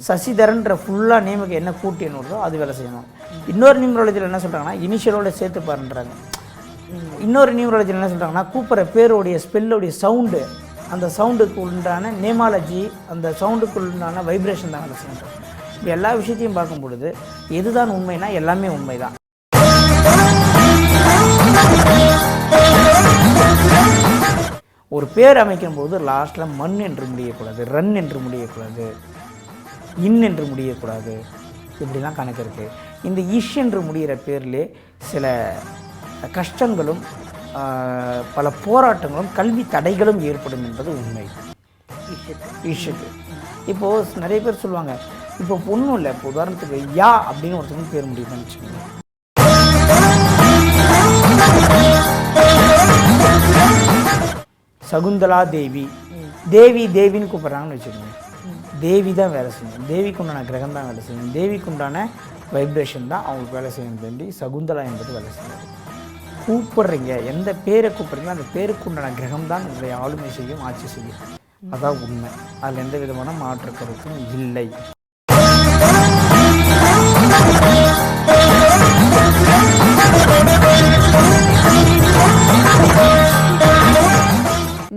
சசிதரன்ற ஃபுல்லாக நேமுக்கு என்ன கூட்டி வருதோ அது வேலை செய்யணும். இன்னொரு நியூமராலஜியில் என்ன சொல்கிறாங்கன்னா இனிஷியலோட சேர்த்து பாருன்றாங்க. இன்னொரு நியூமராலஜியில் என்ன சொல்கிறாங்கன்னா கூப்பிட்ற பேருடைய ஸ்பெல்லுடைய சவுண்டு அந்த சவுண்டுக்கு உண்டான நேமாலஜி அந்த சவுண்டுக்கு உண்டான வைப்ரேஷன் தான் வேலை செய்யணும் இப்போ எல்லா விஷயத்தையும் பார்க்கும் பொழுது எதுதான் உண்மைனா எல்லாமே உண்மை தான் ஒரு பேர் அமைக்கும் போது லாஸ்ட்டில் மண் என்று முடியக்கூடாது ரன் என்று முடியக்கூடாது. இன் என்று முடியக்கூடாது. இப்படிலாம் கணக்கு இருக்குது இந்த இஷ் என்று முடிகிற பேர்லே சில கஷ்டங்களும் பல போராட்டங்களும் கல்வி தடைகளும் ஏற்படும் என்பது உண்மை. இஷுக்கு. இப்போது நிறைய பேர் சொல்லுவாங்க இப்போ ஒன்றும் இல்லை இப்போ உதாரணத்துக்கு யா அப்படின்னு ஒருத்தவங்க பேர் முடியுதுன்னு வச்சுக்கோங்க. சகுந்தலா தேவி. தேவி தேவின்னு கூப்பிட்றாங்கன்னு வச்சுக்கோங்க. தேவி தான் வேலை செய்யும் தேவிக்கு உண்டான கிரகம் தான் வேலை செய்யும் தேவிக்கு உண்டான வைப்ரேஷன் தான் அவங்களுக்கு வேலை செய்யணும் வேண்டி சகுந்தலா என்பது வேலை செய்யும் கூப்பிட்றீங்க எந்த பேரை கூப்பிட்றீங்களோ அந்த பேருக்கு உண்டான கிரகம் தான் உங்களை ஆளுமை செய்யும் ஆட்சி செய்யும். அதான் உண்மை. அதில் எந்த விதமான மாற்று கருத்தும் இல்லை.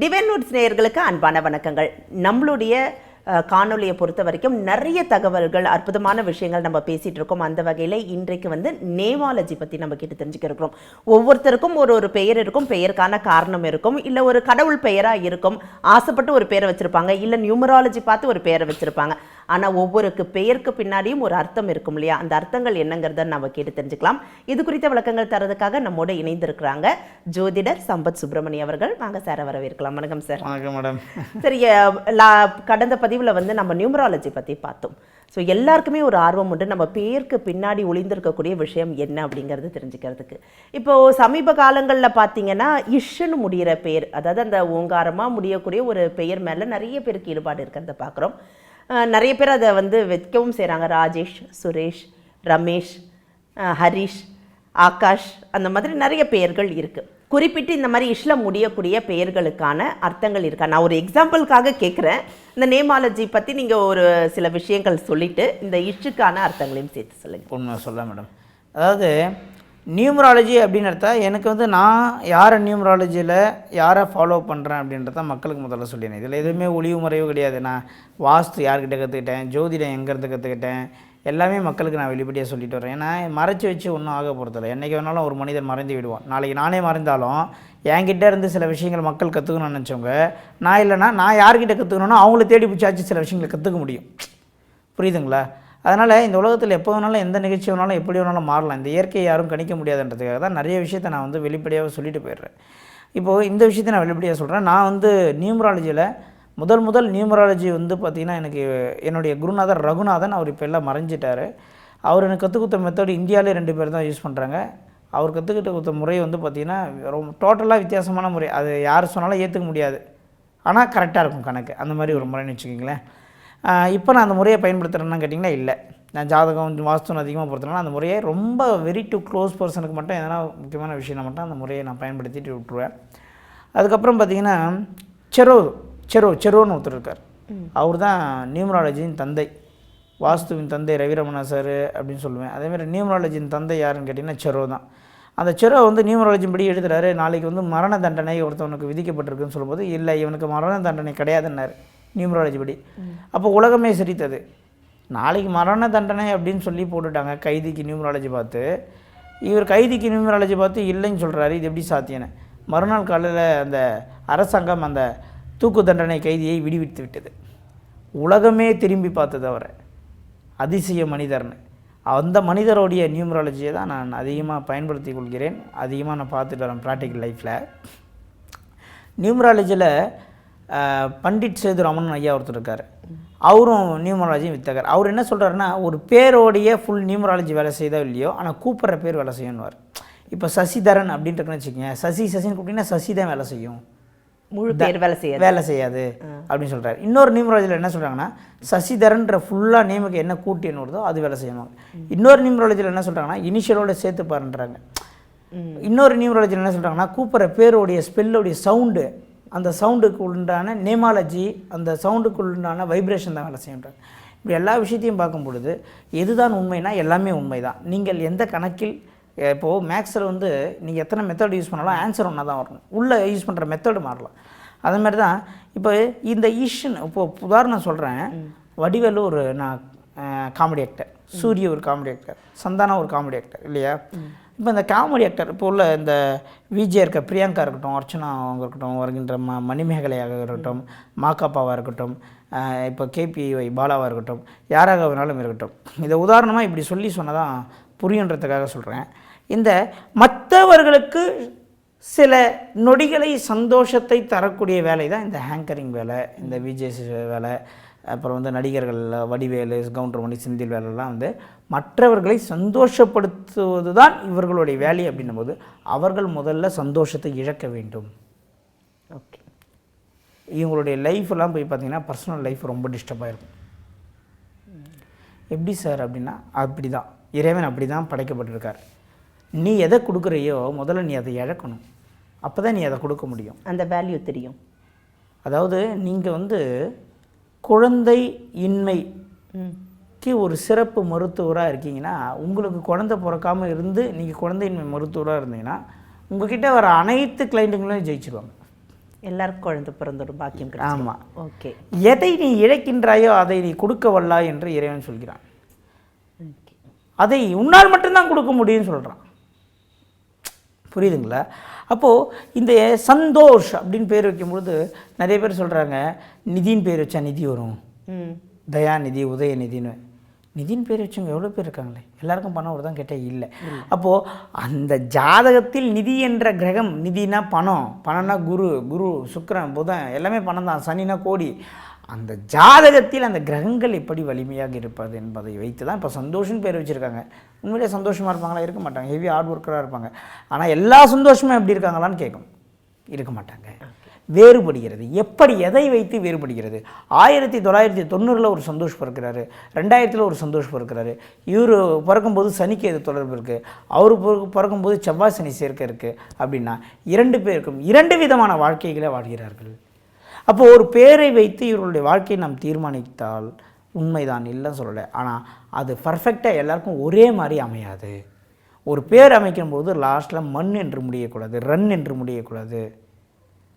டிவைன் நோட்ஸ் நேயர்களுக்கு அன்பான வணக்கங்கள். நம்மளுடைய காணொலியை காணொளியை பொறுத்த வரைக்கும் நிறைய தகவல்கள் அற்புதமான விஷயங்கள் நம்ம பேசிகிட்டு இருக்கோம். அந்த வகையில் இன்றைக்கு வந்து நேமாலஜி பற்றி நம்ம கிட்ட தெரிஞ்சுக்க இருக்கிறோம். ஒவ்வொருத்தருக்கும் ஒரு ஒரு பெயர் இருக்கும் பெயருக்கான காரணம் இருக்கும் இல்லை ஒரு கடவுள் பெயராக இருக்கும். ஆசைப்பட்டு ஒரு பேரை வச்சுருப்பாங்க இல்லை நியூமராலஜி பார்த்து ஒரு பெயரை வச்சுருப்பாங்க. ஆனால் ஒவ்வொருக்கு பெயருக்கு பின்னாடியும் ஒரு அர்த்தம் இருக்கும் இல்லையா? அந்த அர்த்தங்கள் என்னங்கிறத நம்ம கேட்டு தெரிஞ்சுக்கலாம். இது குறித்த விளக்கங்கள் தரதுக்காக நம்மோட இணைந்திருக்கிறாங்க ஜோதிடர் சம்பத் சுப்பிரமணியம் அவர்கள். வாங்க சார் வரவேற்கலாம். வணக்கம் சார். வணக்கம் மேடம். சரி கடந்த பதிவில் வந்து நம்ம நியூமராலஜி பற்றி பார்த்தோம். ஸோ எல்லாருக்குமே ஒரு ஆர்வம் உண்டு. நம்ம பேருக்கு பின்னாடி ஒளிந்திருக்கக்கூடிய விஷயம் என்ன அப்படிங்கிறது தெரிஞ்சுக்கிறதுக்கு. இப்போ சமீப காலங்களில் பார்த்தீங்கன்னா இஷ்ன்னு முடிகிற பேர் அதாவது அந்த ஓங்காரமாக முடியக்கூடிய ஒரு பெயர் மேலே நிறைய பேருக்கு ஈடுபாடு இருக்கிறத பார்க்குறோம் நிறைய பேர் அதை வந்து வைக்கவும் செய்கிறாங்க ராஜேஷ் சுரேஷ் ரமேஷ் ஹரிஷ் ஆகாஷ் அந்த மாதிரி நிறைய பெயர்கள் இருக்குது குறிப்பிட்டு இந்த மாதிரி இஷ்ல முடியக்கூடிய பெயர்களுக்கான அர்த்தங்கள் இருக்கா? நான் ஒரு எக்ஸாம்பிளுக்காக கேட்குறேன் இந்த நேமாலஜி பற்றி நீங்கள் ஒரு சில விஷயங்கள் சொல்லிட்டு இந்த இஷ்ஷுக்கான அர்த்தங்களையும் சேர்த்து சொல்லுங்கள் உண்மை சொல்ல மேடம் அதாவது நியூமராலஜி அப்படின்னு எடுத்தா எனக்கு வந்து நான் யாரை நியூமராலஜியில் யாரை ஃபாலோ பண்ணுறேன் அப்படின்றத மக்களுக்கு முதல்ல சொல்லிடுறேன். இதில் எதுவுமே ஒளிவு மறைவு கிடையாது. நான் வாஸ்து யார்கிட்ட கற்றுக்கிட்டேன் ஜோதிடம் எங்கேருந்து கற்றுக்கிட்டேன் எல்லாமே மக்களுக்கு நான் வெளிப்படையாக சொல்லிட்டு வரேன் ஏன்னா மறைச்சி வச்சு ஒன்றும் ஆக போகிறதில்ல என்றைக்கு வேணாலும் ஒரு மனிதன் மறைந்து விடுவான். நாளைக்கு நானே மறைந்தாலும் என்கிட்ட இருந்து சில விஷயங்கள் மக்கள் கற்றுக்கணும்னு நினச்சவங்க நான் இல்லைனா நான் யார்கிட்ட கற்றுக்கணும்னா அவங்கள தேடி பிடிச்சாச்சு சில விஷயங்களை கற்றுக்க முடியும். புரியுதுங்களா? அதனால் இந்த உலகத்தில் எப்போ வேணாலும் எந்த நிகழ்ச்சி வேணாலும் எப்படி வேணாலும் மாறலாம். இந்த இயற்கையை யாரும் கணிக்க முடியாதுன்றதுக்காக தான் நிறைய விஷயத்தை நான் வந்து வெளிப்படையாக சொல்லிட்டு போயிடுறேன். இப்போது இந்த விஷயத்தை நான் வெளிப்படையாக சொல்கிறேன் நான் வந்து நியூமராலஜியில் முதல் முதல் நியூமராலஜி வந்து பார்த்திங்கன்னா எனக்கு என்னுடைய குருநாதர் ரகுநாதன் அவர் இப்போ எல்லாம் மறைஞ்சிட்டார். அவர் எனக்கு கற்றுக் கொடுத்த மெத்தட் இந்தியாவிலே ரெண்டு பேர் தான் யூஸ் பண்ணுறாங்க அவர் கற்றுக்கிட்ட கொடுத்த முறை வந்து பார்த்திங்கன்னா ரொம்ப டோட்டலாக வித்தியாசமான முறை. அது யார் சொன்னாலும் ஏற்றுக்க முடியாது. ஆனால் கரெக்டாக இருக்கும் கணக்கு. அந்த மாதிரி ஒரு முறைன்னு வச்சுக்கிங்களேன். இப்போ நான் அந்த முறையை பயன்படுத்துகிறேன்னு கேட்டிங்கன்னா இல்லை. நான் ஜாதகம் வாஸ்துன்னு அதிகமாக பொறுத்தனால அந்த முறையை ரொம்ப வெரி டு க்ளோஸ் பர்சனுக்கு மட்டும் எதனா முக்கியமான விஷயம் மட்டும் அந்த முறையை நான் பயன்படுத்திட்டு விட்டுருவேன். அதுக்கப்புறம் பார்த்தீங்கன்னா செரோ செரோ செரோன்னு ஒருத்தர் இருக்கார். அவர் தான் நியூமராலஜியின் தந்தை. வாஸ்துவின் தந்தை ரவிரமணா சார் அப்படின்னு சொல்லுவேன். அதேமாதிரி நியூமராலஜியின் தந்தை யாருன்னு கேட்டிங்கன்னா செரோ தான். அந்த செரோ வந்து நியூமராலஜி படி எழுதுறாரு. நாளைக்கு வந்து மரண தண்டனை ஒருத்தவனுக்கு விதிக்கப்பட்டிருக்குன்னு சொல்லும்போது இல்லை இவனுக்கு மரண தண்டனை கிடையாதுன்னாரு. நியூமராலஜி படி. அப்போ உலகமே சிரித்தது. நாளைக்கு மரண தண்டனை அப்படின்னு சொல்லி போட்டுட்டாங்க கைதிக்கு நியூமராலஜி பார்த்து. இவர் கைதிக்கு நியூமராலஜி பார்த்து இல்லைன்னு சொல்கிறாரு இது எப்படி சாத்தியன்னு மறுநாள் காலையில் அந்த அரசாங்கம் அந்த தூக்கு தண்டனை கைதியை விடுவித்து விட்டது. உலகமே திரும்பி பார்த்தது அவரை. அதிசய மனிதர்னு. அந்த மனிதருடைய நியூமராலஜியை தான் நான் அதிகமாக பயன்படுத்தி கொள்கிறேன். அதிகமாக நான் பார்த்துட்டு வரேன் ப்ராக்டிக்கல் லைஃப்பில் நியூமராலஜியில் பண்டிட் சேதுராமன் ஐயா ஒருத்தர் இருக்கார். அவரும் நியூமராலஜி வித்தகர். அவர் என்ன சொல்கிறாருன்னா ஒரு பேரோடைய ஃபுல் நியூமராலஜி வேலை செய்தோ இல்லையோ ஆனால் கூப்பிட்ற பேர் வேலை செய்யணுவார் இப்போ சசிதரன் அப்படின்ட்டு இருக்குன்னு வச்சுக்கோங்க. சசி சசின்னு கூப்பிட்டீங்கன்னா சசி தான் வேலை செய்யும். முழு பேர் வேலை செய்யாது. வேலை செய்யாது அப்படின்னு சொல்கிறாரு இன்னொரு நியூமராலஜியில் என்ன சொல்கிறாங்கன்னா சசிதரன்ற ஃபுல்லாக நேமுக்கு என்ன கூட்டி என்ன வருதோ அது வேலை செய்யணும் இன்னொரு நியூமராலஜியில் என்ன சொல்கிறாங்கன்னா இனிஷியலோட சேர்த்து பாருன்றாங்க இன்னொரு நியூமராலஜியில் என்ன சொல்கிறாங்கன்னா கூப்பிட்ற பேருடைய ஸ்பெல்லுடைய சவுண்டு அந்த சவுண்டுக்கு உண்டான நேமாலஜி அந்த சவுண்டுக்கு உண்டான வைப்ரேஷன் தான் வேலை செய்யன்றாங்க இப்படி எல்லா விஷயத்தையும் பார்க்கும் பொழுது எதுதான் உண்மைனா எல்லாமே உண்மைதான். நீங்கள் எந்த கணக்கில் இப்போது மேக்ஸில் வந்து நீங்கள் எத்தனை மெத்தட் யூஸ் பண்ணாலும் ஆன்சர் ஒன்றா தான் வரணும். உள்ளே யூஸ் பண்ணுற மெத்தடு மாறலாம். அதே மாதிரி தான் இப்போ இந்த ஈஷன் இப்போ உதாரணம் சொல்கிறேன் வடிவேலு ஒரு நான் காமெடி ஆக்டர் சூரிய ஒரு காமெடி ஆக்டர் சந்தானா ஒரு காமெடி ஆக்டர் இல்லையா? இப்போ இந்த காமெடி ஆக்டர் இப்போ உள்ள இந்த விஜே இருக்க பிரியங்கா இருக்கட்டும் அர்ச்சனா அவங்க இருக்கட்டும் வருகின்ற ம மணிமேகலையாக இருக்கட்டும் மாக்காப்பாவாக இருக்கட்டும் இப்போ கேபிஒய் பாலாவாக இருக்கட்டும் யாராக வேணாலும் இருக்கட்டும். இதை உதாரணமாக இப்படி சொல்லி சொன்னதான் புரியுன்றதுக்காக சொல்கிறேன் இந்த மற்றவர்களுக்கு சில நொடிகளை சந்தோஷத்தை தரக்கூடிய வேலை தான் இந்த ஹேங்கரிங் வேலை இந்த விஜய் வேலை அப்புறம் வந்து நடிகர்கள் வடிவேலு கவுண்டர்மணி செந்தில் வேலைலாம் வந்து மற்றவர்களை சந்தோஷப்படுத்துவது தான் இவர்களுடைய வேலை அப்படின்னும் போது அவர்கள் முதல்ல சந்தோஷத்தை இழக்க வேண்டும். ஓகே. இவங்களுடைய லைஃப்லாம் போய் பார்த்தீங்கன்னா பர்சனல் லைஃப் ரொம்ப டிஸ்டர்பாக இருக்கும் எப்படி சார் அப்படின்னா அப்படி தான் இறைவன் அப்படி தான் படைக்கப்பட்டிருக்கார். நீ எதை கொடுக்குறியோ முதல்ல நீ அதை இழக்கணும். அப்போ தான் நீ அதை கொடுக்க முடியும். அந்த வேல்யூ தெரியும். அதாவது நீங்கள் வந்து குழந்தை இன்மைக்கு ஒரு சிறப்பு மருத்துவராக இருக்கீங்கன்னா உங்களுக்கு குழந்தை பிறக்காம இருந்து நீங்கள் குழந்தையின்மை மருத்துவராக இருந்தீங்கன்னா உங்ககிட்ட வர அனைத்து கிளைண்ட்டுங்களும் ஜெயிச்சிருவாங்க. எல்லாருக்கும் குழந்தை பிறந்தோடும் பாக்கியம் ஆமாம் ஓகே. எதை நீ இழக்கின்றாயோ அதை நீ கொடுக்க வல்லாய் என்று இறைவன் சொல்கிறான். அதை உன்னால் மட்டும்தான் கொடுக்க முடியும்னு சொல்கிறான் புரியுதுங்களா? அப்போது இந்த சந்தோஷ் அப்படின்னு பேர் வைக்கும்பொழுது நிறைய பேர் சொல்கிறாங்க நிதின்னு பேர் வச்சா நிதி வரும். ம். தயாநிதி உதயநிதின்னு நிதின்னு. பேர் வச்சவங்க எவ்வளோ பேர் இருக்காங்களே? எல்லாருக்கும் பணம் வருதான் கேட்டால் இல்லை. அப்போது அந்த ஜாதகத்தில் நிதி என்ற கிரகம் நிதினா பணம் பணம்னா குரு குரு சுக்கிரன் புதன் எல்லாமே பணம் தான் சனினா கோடி. அந்த ஜாதகத்தில் அந்த கிரகங்கள் எப்படி வலிமையாக இருப்பது என்பதை வைத்து தான் இப்போ சந்தோஷம்னு பேர் வச்சுருக்காங்க. உண்மையிலே சந்தோஷமாக இருப்பாங்களா? இருக்க மாட்டாங்க. ஹெவி ஹார்ட் ஒர்க்கராக இருப்பாங்க. ஆனால் எல்லா சந்தோஷமும் எப்படி இருக்காங்களான்னு கேட்கும். இருக்க மாட்டாங்க. வேறுபடுகிறது. எப்படி எதை வைத்து வேறுபடுகிறது? ஆயிரத்தி தொள்ளாயிரத்தி தொண்ணூறில் ஒரு சந்தோஷ் பிறக்கிறாரு. ரெண்டாயிரத்தில் ஒரு சந்தோஷ் பிறக்கிறாரு. இவர் பிறக்கும்போது சனிக்கு எது தொடர்பு இருக்குது அவர் பிறகு- பிறக்கும்போது செவ்வாய் சனி சேர்க்கை இருக்குது அப்படின்னா இரண்டு பேருக்கும் இரண்டு விதமான வாழ்க்கைகளை வாழ்கிறார்கள். அப்போ ஒரு பேரை வைத்து இவர்களுடைய வாழ்க்கையை நாம் தீர்மானித்தால் உண்மைதான் இல்லைன்னு சொல்லலை. ஆனால் அது பர்ஃபெக்டாக எல்லாருக்கும் ஒரே மாதிரி அமையாது. ஒரு பேர் அமைக்கும் போது லாஸ்ட்டில் மண் என்று முடியக்கூடாது ரன் என்று முடியக்கூடாது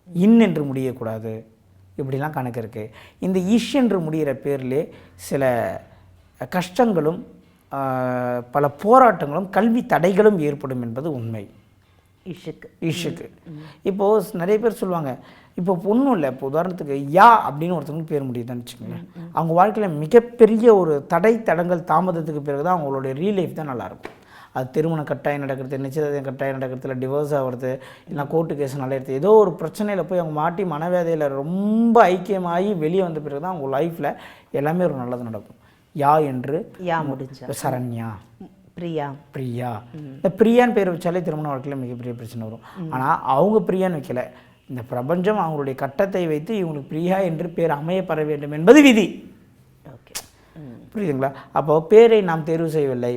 இன் என்று முடியக்கூடாது. இப்படிலாம் கணக்கு இருக்குது இந்த இஷ் என்று முடிகிற பேர்லே சில கஷ்டங்களும் பல போராட்டங்களும் கல்வி தடைகளும் ஏற்படும் என்பது உண்மை. இஷுக்கு. இஷுக்கு. இப்போது நிறைய பேர் சொல்லுவாங்க இப்போ ஒன்றும் இல்லை. இப்போ உதாரணத்துக்கு யா அப்படின்னு ஒருத்தவங்களுக்கு பேர் முடியுதுன்னு வச்சுக்கோங்களேன். அவங்க வாழ்க்கையில் மிகப்பெரிய ஒரு தடை தடங்கள் தாமதத்துக்கு பிறகு தான் அவங்களுடைய ரீ லைஃப் தான் நல்லாயிருக்கும் அது திருமணம் கட்டாயம் நடக்கிறது நிச்சயதார்த்தம் கட்டாயம் நடக்கிறது இல்லை டிவோர்ஸ் ஆகிறது இல்லை கோர்ட்டு கேஸ் நடக்கிறது ஏதோ ஒரு பிரச்சனையில் போய் அவங்க மாட்டி மனவேதையில் ரொம்ப ஐக்கியமாகி வெளியே வந்த பிறகு தான் அவங்க லைஃப்பில் எல்லாமே ஒரு நல்லது நடக்கும். யா என்று யா முடிஞ்சா. சரண்யா. பிரியா. பிரியா. இந்த பிரியான்னு பேர் வச்சாலே திருமண வாழ்க்கையில் மிகப்பெரிய பிரச்சனை வரும். ஆனால் அவங்க பிரியான்னு வைக்கல. இந்த பிரபஞ்சம் அவங்களுடைய கட்டத்தை வைத்து இவங்களுக்கு பிரியா என்று பேர் அமையப்பெற வேண்டும் என்பது விதி. ஓகே. புரியுதுங்களா? அப்போ பேரை நாம் தேர்வு செய்யவில்லை.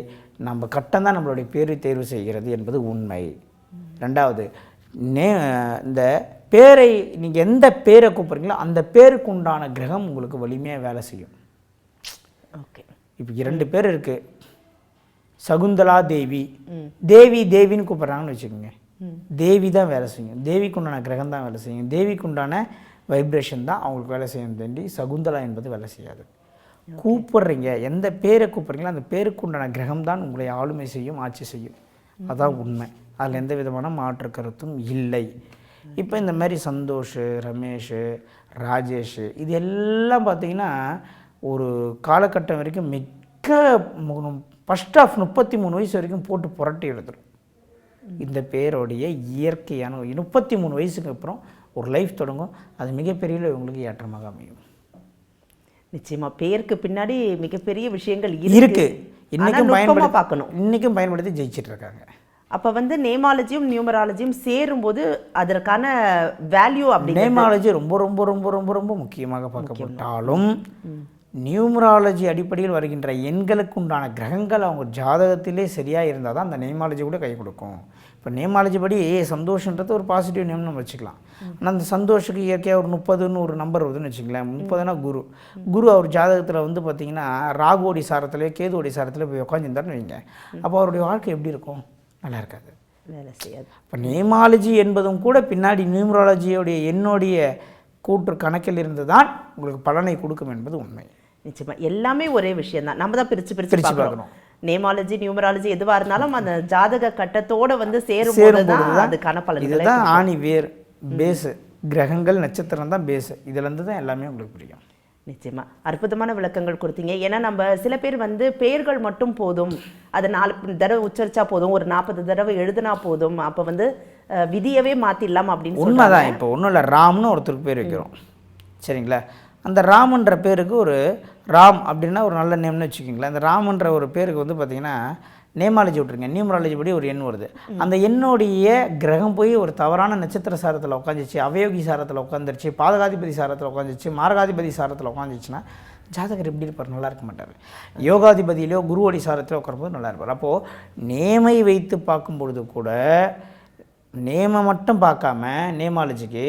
நம்ம கட்டம் தான் நம்மளுடைய பேரை தேர்வு செய்கிறது என்பது உண்மை. ரெண்டாவது நே இந்த பேரை நீங்கள் எந்த பேரை கூப்பிட்றீங்களோ அந்த பேருக்கு உண்டான கிரகம் உங்களுக்கு வலிமையாக வேலை செய்யும். ஓகே. இப்போ இரண்டு பேர் இருக்குது சகுந்தலா தேவி. தேவி தேவின்னு கூப்பிட்றாங்கன்னு வச்சுக்கோங்க. தேவி தான் வேலை செய்யும். தேவிக்கு உண்டான கிரகம் தான் வேலை செய்யும். தேவிக்கு உண்டான வைப்ரேஷன் தான் அவங்களுக்கு வேலை செய்யும் தாண்டி சகுந்தலா என்பது வேலை செய்யாது. கூப்பிடுறீங்க எந்த பேரை கூப்பிட்றீங்களோ அந்த பேருக்கு உண்டான கிரகம் தான் உங்களை ஆளுமை செய்யும் ஆட்சி செய்யும். அதான் உண்மை. அதில் எந்த விதமான மாற்று கருத்தும் இல்லை. இப்போ இந்த மாதிரி சந்தோஷ் ரமேஷ் ராஜேஷ் இது எல்லாம் பார்த்தீங்கன்னா ஒரு காலகட்டம் வரைக்கும் மிக ஃபஸ்ட் ஆஃப் முப்பத்தி மூணு வயசு வரைக்கும் போட்டு புரட்டி எடுத்துரும் இந்த பேருடைய இயற்கையான முப்பத்தி மூணு வயசுக்கு அப்புறம் ஒரு லைஃப் தொடங்கும். அது மிகப்பெரிய உங்களுக்கு ஏற்றமாக அமையும். நிச்சயமா பேருக்கு பின்னாடி மிகப்பெரிய விஷயங்கள் இருக்கு. இன்னைக்கும் பயன்படுத்தி பார்க்கணும். இன்னைக்கும் பயன்படுத்தி ஜெயிச்சிட்டு இருக்காங்க. அப்ப வந்து நேமாலஜியும் நியூமராலஜியும் சேரும்போது அதற்கான வேல்யூ அப்படி நேமாலஜி ரொம்ப ரொம்ப ரொம்ப ரொம்ப ரொம்ப முக்கியமாக பார்க்கப்பட்டாலும் நியூமராலஜி அடிப்படையில் வருகின்ற எண்களுக்கு உண்டான கிரகங்கள் அவங்க ஜாதகத்திலே சரியாக இருந்தால் தான் அந்த நேமாலஜி கூட கை கொடுக்கும். இப்போ நேமாலஜி படி சந்தோஷன்றது ஒரு பாசிட்டிவ் நேம் நம்ம வச்சுக்கலாம். ஆனால் அந்த சந்தோஷுக்கு இயற்கையாக ஒரு முப்பதுன்னு ஒரு நம்பர் வருதுன்னு வச்சுங்களேன் முப்பதுனா குரு. குரு அவர் ஜாதகத்தில் வந்து பார்த்தீங்கன்னா ராகுவோடி சாரத்திலே கேதுவோடி சாரத்தில் போய் உட்காந்துருந்தாருன்னு வைங்க. அப்போ அவருடைய வாழ்க்கை எப்படி இருக்கும்? நல்லா இருக்காது. வேலை செய்யாது. இப்போ நேமாலஜி என்பதும் கூட பின்னாடி நியூமராலஜியோடைய என்னுடைய கூற்று கணக்கில் இருந்து தான் உங்களுக்கு பலனை கொடுக்கும் என்பது உண்மை. நிச்சயமா. எல்லாமே ஒரே விஷயம் தான் நம்ம தான் பிரிச்சு பிரிச்சு பிரிச்சு பார்க்கணும். நேமாலஜி நியூமராலஜி எதுவா இருந்தாலும் அந்த ஜாதக கட்டத்தோட வந்து சேரும் தான் அதுக்கான பலன்களை இதுதான் ஆணி வேர் பேஸு கிரகங்கள் நட்சத்திரம் தான் பேஸு இதுலேருந்து தான் எல்லாமே உங்களுக்கு புரியும். நிச்சயமா. அற்புதமான விளக்கங்கள் கொடுத்தீங்க. ஏன்னா நம்ம சில பேர் வந்து பெயர்கள் மட்டும் போதும். அதை நாலு தடவை உச்சரிச்சா போதும். ஒரு நாற்பது தடவை எழுதுனா போதும். அப்ப வந்து விதியவே மாத்திடலாம் அப்படின்னு உண்மைதான். இப்போ ஒன்றும் இல்லை. ராம்னு ஒருத்தருக்கு பேர் வைக்கிறோம். சரிங்களா? அந்த ராமன்ற பேருக்கு ஒரு ராம் அப்படின்னா ஒரு நல்ல நேம்னு வச்சுக்கிங்களேன். அந்த ராமன்ற ஒரு பேருக்கு வந்து பார்த்தீங்கன்னா நேமாலஜி விட்ருங்க நியூமராலஜி படி ஒரு எண் வருது. அந்த எண்ணுடைய கிரகம் போய் ஒரு தவறான நட்சத்திர சாரத்தில் உட்காந்துச்சு அவயோகி சாரத்தில் உட்காந்துருச்சு பாதகாதிபதி சாரத்தில் உட்காந்துச்சு மாரகாதிபதி சாரத்தில் உட்காந்துச்சுன்னா ஜாதகர் எப்படி இருப்பார்? நல்லா இருக்க மாட்டார். யோகாதிபதியிலோ குருவடி சாரத்தில் உட்காரும்போது நல்லா இருப்பார். அப்போது நேமை வைத்து பார்க்கும் பொழுது கூட நேமை மட்டும் பார்க்காம நேமாலஜிக்கு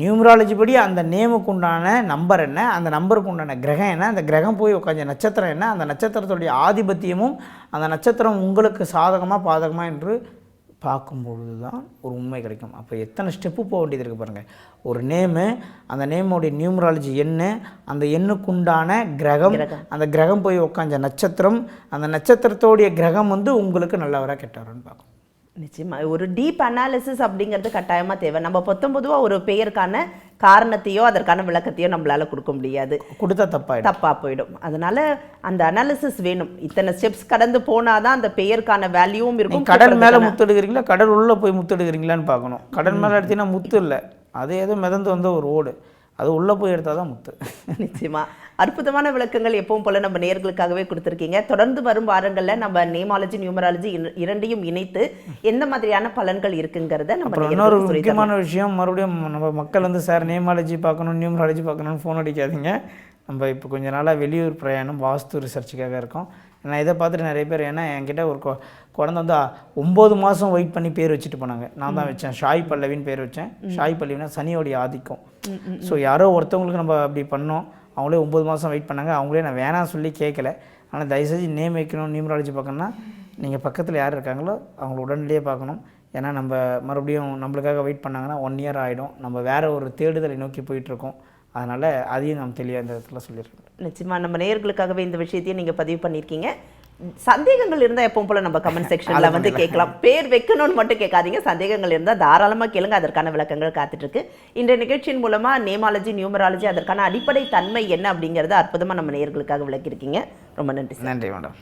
நியூமராலஜி படி அந்த நேமுக்கு உண்டான நம்பர் என்ன அந்த நம்பருக்கு உண்டான கிரகம் என்ன அந்த கிரகம் போய் உட்காந்த நட்சத்திரம் என்ன அந்த நட்சத்திரத்துடைய ஆதிபத்தியமும் அந்த நட்சத்திரம் உங்களுக்கு சாதகமாக பாதகமாக என்று பார்க்கும்பொழுது தான் ஒரு உண்மை கிடைக்கும். அப்போ எத்தனை ஸ்டெப்பு போக வேண்டியது இருக்குது பாருங்கள் ஒரு நேமு அந்த நேமோடைய நியூமராலஜி என்ன அந்த எண்ணுக்குண்டான கிரகம் அந்த கிரகம் போய் உட்காந்த நட்சத்திரம் அந்த நட்சத்திரத்தோடைய கிரகம் வந்து உங்களுக்கு நல்லவரா கெட்டவரான்னு பார்க்கும் நிச்சயமா. ஒரு டீப் அனாலிசிஸ் அப்படிங்கிறது கட்டாயமா தேவை. நம்ம பொத்தம்பொதுவா ஒரு பெயருக்கான காரணத்தையோ அதற்கான விளக்கத்தையோ நம்மளால கொடுக்க முடியாது. கொடுத்தா தப்பாயிடும். தப்பா போயிடும். அதனால அந்த அனாலிசிஸ் வேணும். இத்தனை ஸ்டெப்ஸ் கடந்து போனாதான் அந்த பெயருக்கான வேல்யூவும் இருக்கும். கடல் மேலே முத்தெடுக்கிறீங்களா? கடல் உள்ள போய் முத்தெடுக்கிறீங்களான்னு பார்க்கணும். கடல் மேலே எடுத்தீங்கன்னா முத்து இல்லை. அது ஏதோ மிதந்து வந்த ஒரு ஓடு. அது உள்ளே போய் எடுத்தால் தான் முத்து. நிச்சயமா. அற்புதமான விளக்கங்கள் எப்பவும் போல நம்ம நேர்களுக்காகவே கொடுத்துருக்கீங்க. தொடர்ந்து வரும் வாரங்கள்ல நம்ம நேமாலஜி நியூமராலஜி இரண்டையும் இணைத்து எந்த மாதிரியான பலன்கள் இருக்குங்கிறத நம்ம இன்னொரு முக்கியமான விஷயம் மறுபடியும் நம்ம மக்கள் வந்து சார் நேமாலஜி பார்க்கணும் நியூமராலஜி பார்க்கணும்னு ஃபோன் அடிக்காதீங்க. நம்ம இப்போ கொஞ்ச நாளாக வெளியூர் பிரயாணம் வாஸ்து ரிசர்ச்சுக்காக இருக்கோம். நான் இதை பார்த்துட்டு நிறைய பேர் ஏன்னா என்கிட்ட ஒரு குழந்தை வந்து ஒம்பது மாதம் வெயிட் பண்ணி பேர் வச்சுட்டு போனாங்க. நான் தான் வச்சேன். ஷாய் பல்லவின்னு பேர் வச்சேன். ஷாய் பல்லவினா சனியோடைய ஆதிக்கம். ஸோ யாரோ ஒருத்தவங்களுக்கு நம்ம அப்படி பண்ணோம். அவங்களே ஒம்பது மாதம் வெயிட் பண்ணாங்க. அவங்களே நான் வேணாம் சொல்லி கேட்கல ஆனால் தயவுசெஞ்சு நேம் வைக்கணும் நியூமராலஜி பார்க்கணும்னா நீங்கள் பக்கத்தில் யார் இருக்காங்களோ அவங்கள உடனடியே பார்க்கணும். ஏன்னா நம்ம மறுபடியும் நம்மளுக்காக வெயிட் பண்ணாங்கன்னா ஒன் இயர் ஆகிடும் நம்ம வேற ஒரு தேடுதலை நோக்கி போயிட்டுருக்கோம் அதனால் அதையும் நாம் தெளிவாக இந்த இடத்துல சொல்லியிருக்கோம். நிச்சயமாக நம்ம நேயர்களுக்காகவே இந்த விஷயத்தையும் நீங்கள் பதிவு பண்ணியிருக்கீங்க. சந்தேகங்கள் இருந்தால் எப்பவும் போல் நம்ம கமெண்ட் செக்ஷனில் வந்து கேட்கலாம். பேர் வைக்கணும்னு மட்டும் கேட்காதீங்க. சந்தேகங்கள் இருந்தால் தாராளமாக கேளுங்க. அதற்கான விளக்கங்கள் காத்துட்ருக்கு. இன்றைய நிகழ்ச்சியின் மூலமாக நேமாலஜி நியூமராலஜி அதற்கான அடிப்படை தன்மை என்ன அப்படிங்கிறத அற்புதமாக நம்ம நேயர்களுக்காக விளக்கியிருக்கீங்க. ரொம்ப நன்றி நன்றி மேடம்.